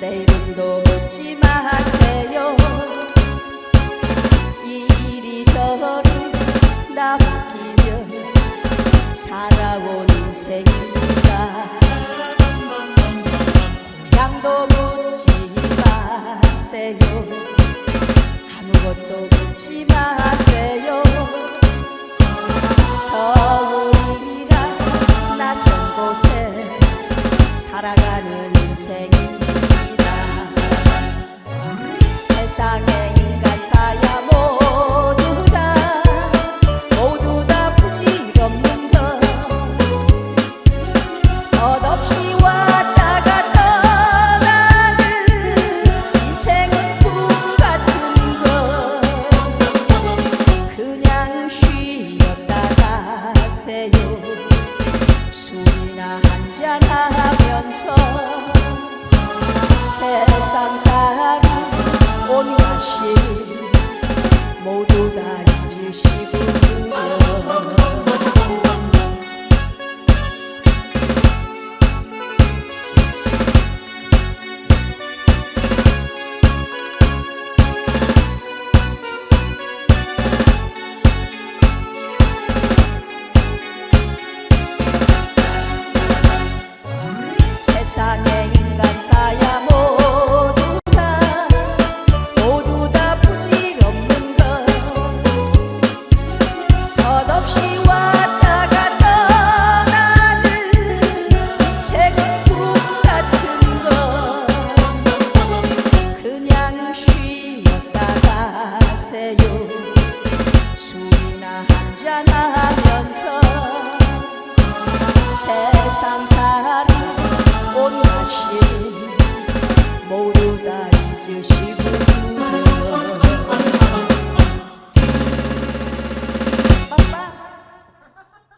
내 이름도 묻지 마세요. 이리저리 남기며 살아온 인생입니다. 도 묻지 마세요. 아무것도 묻지 마세요. 서울이라 낯선 곳에 살아가는 인생입니다. 술이나 한잔하면서 세상 살이 온갖 실 모두 다 잊으시고 jana.